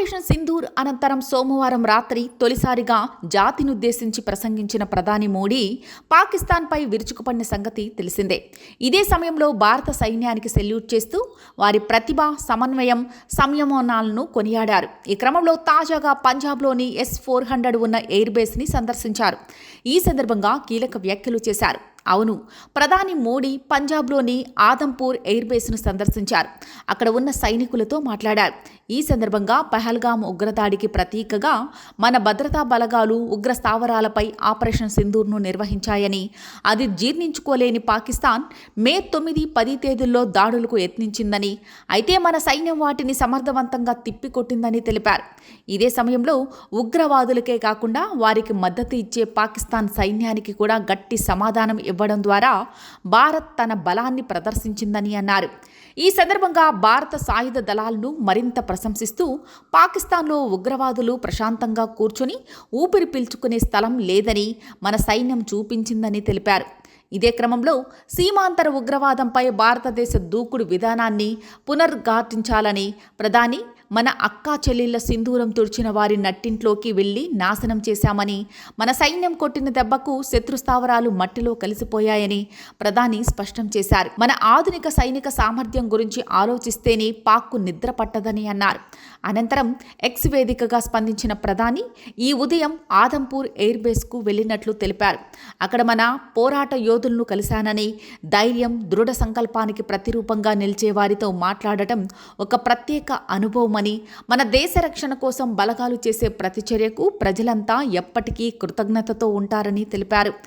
Operation Sindoor అనంతరం సోమవారం రాత్రి తొలిసారిగా జాతినుద్దేశించి ప్రసంగించిన ప్రధాని మోడీ పాకిస్తాన్పై విరుచుకుపడిన సంగతి తెలిసిందే. ఇదే సమయంలో భారత సైన్యానికి సెల్యూట్ చేస్తూ వారి ప్రతిభ సమన్వయం సంయమనాలను కొనియాడారు. ఈ క్రమంలో తాజాగా పంజాబ్లోని ఎస్ ఫోర్ హండ్రెడ్ ఉన్న ఎయిర్ బేస్ని సందర్శించారు. ఈ సందర్భంగా కీలక వ్యాఖ్యలు చేశారు. అవును. ప్రధాని మోడీ పంజాబ్లోని ఆదంపూర్ ఎయిర్ బేస్ను సందర్శించారు. అక్కడ ఉన్న సైనికులతో మాట్లాడారు. ఈ సందర్భంగా పహల్గామ్ ఉగ్రదాడికి ప్రతీకగా మన భద్రతా బలగాలు ఉగ్ర స్థావరాలపై ఆపరేషన్ సింధూర్ను నిర్వహించాయని అది జీర్ణించుకోలేని పాకిస్తాన్ మే తొమ్మిది పది తేదీల్లో దాడులకు యత్నించిందని అయితే మన సైన్యం వాటిని సమర్థవంతంగా తిప్పికొట్టిందని తెలిపారు. ఇదే సమయంలో ఉగ్రవాదులకే కాకుండా వారికి మద్దతు ఇచ్చే పాకిస్తాన్ సైన్యానికి కూడా గట్టి సమాధానం ఇవ్వడం ద్వారా భారత్ తన బలాన్ని ప్రదర్శించిందని అన్నారు. ఈ సందర్భంగా భారత సాయుధ దళాలను మరింత ప్రశంసిస్తూ పాకిస్తాన్లో ఉగ్రవాదులు ప్రశాంతంగా కూర్చొని ఊపిరి పీల్చుకునే స్థలం లేదని మన సైన్యం చూపించిందని తెలిపారు. ఇదే క్రమంలో సీమాంతర ఉగ్రవాదంపై భారతదేశ దూకుడు విధానాన్ని పునర్ఘాటించాలని ప్రధాని మన అక్కా చెల్లెళ్ళ సింధూరం తుడిచిన వారి నట్టింట్లోకి వెళ్ళి నాశనం చేశామని మన సైన్యం కొట్టిన దెబ్బకు శత్రు స్థావరాలు మట్టిలో కలిసిపోయాయని ప్రధాని స్పష్టం చేశారు. మన ఆధునిక సైనిక సామర్థ్యం గురించి ఆలోచిస్తేనే పాక్కు నిద్ర పట్టదని అన్నారు. అనంతరం ఎక్స్ వేదికగా స్పందించిన ప్రధాని ఈ ఉదయం ఆదంపూర్ ఎయిర్ బేస్కు వెళ్ళినట్లు తెలిపారు. అక్కడ మన పోరాట యోధులను కలిశానని ధైర్యం దృఢ సంకల్పానికి ప్రతిరూపంగా నిలిచే వారితో మాట్లాడటం ఒక ప్రత్యేక అనుభవమని మన దేశ రక్షణ కోసం బలగాలు చేసే ప్రతిచర్యకు ప్రజలంతా ఎప్పటికీ కృతజ్ఞతతో ఉంటారని తెలిపారు.